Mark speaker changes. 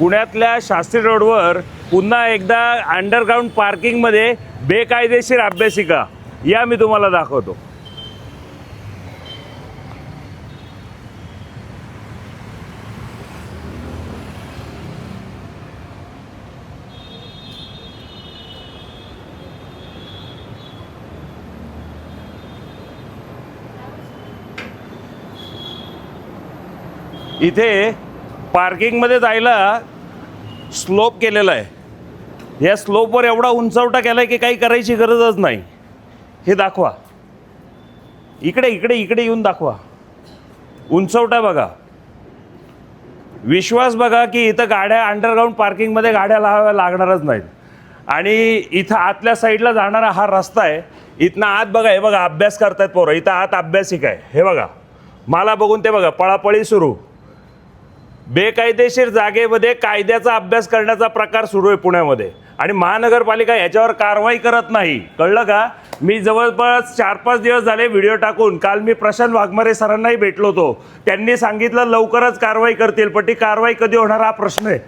Speaker 1: पुण्यातल्या शास्त्री रोडवर पुन्हा एकदा अंडरग्राऊंड पार्किंगमध्ये बेकायदेशीर अभ्यासिका. या मी तुम्हाला दाखवतो. इथे पार्किंगमध्ये जायला स्लोप केलेला आहे. या स्लोपवर एवढा उंचवटा केला आहे की काही करायची गरजच नाही. हे दाखवा. इकडे इकडे इकडे येऊन दाखवा. उंचवटा बघा. विश्वास बघा की इथं गाड्या अंडरग्राऊंड पार्किंगमध्ये गाड्या लावाव्या लागणारच नाहीत. आणि इथं आतल्या साईडला जाणारा हा रस्ता आहे. इथनं आत बघा हे बघा अभ्यास करतायत पोरं. इथं आत अभ्यासिक आहे. हे बघा. मला बघून ते बघा. पळापळी सुरू. बेकायदेशीर जागेमध्ये कायद्याचा अभ्यास करण्याचा प्रकार सुरू आहे पुण्यामध्ये. आणि महानगरपालिका याच्यावर कारवाई करत नाही. कळलं का? मी जवळपास चार पाच दिवस झाले व्हिडिओ टाकून. काल मी प्रशांत वाघमारे सरांनाही भेटलो होतो. त्यांनी सांगितलं लवकरच कारवाई करतील. पण ती कारवाई कधी होणार हा प्रश्न आहे.